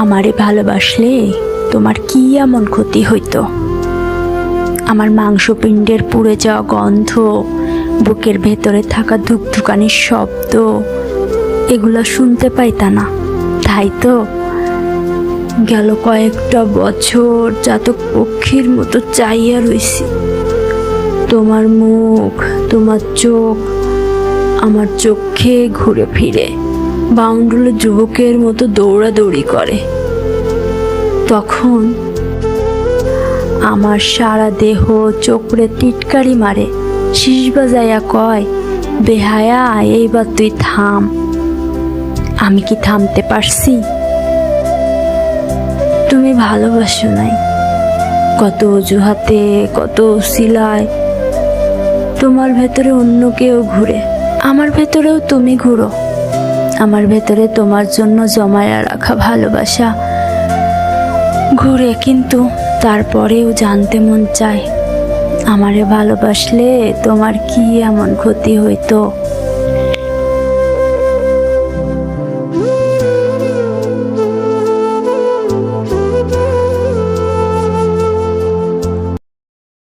আমারে ভালোবাসলে তোমার কি এমন ক্ষতি হইতো? আমার মাংসপিণ্ডের পুড়ে যাওয়া গন্ধ, বুকের ভেতরে থাকা ধুকধুকানির শব্দ, এগুলো শুনতে পাইতা না। তাই তো গেল কয়েকটা বছর জাতক পক্ষীর মতো চাইয়া রইছি। তোমার মুখ, তোমার চোখ, আমার চোখে ঘুরে ফিরে। বাউন্ডুলো যুবকের মতো দৌড়াদৌড়ি করে। তখন আমার সারা দেহ চোখরে টিটকারি মারে। শীষ বাজাইয়া কয়, বেহায়া, এইবার তুই থাম। আমি কি থামতে পারছি? তুমি ভালোবাসো নাই। কত অজুহাতে, কত সিলায় তোমার ভেতরে অন্য কেউ ঘুরে। আমার ভেতরেও তুমি ঘুরো। আমার ভেতরে তোমার জন্য জমায়া রাখা ভালোবাসা। ঘুরে কিন্তু তারপরেও জানতে মন চায়। আমারে ভালোবাসলে তোমার কি এমন ক্ষতি হইতো?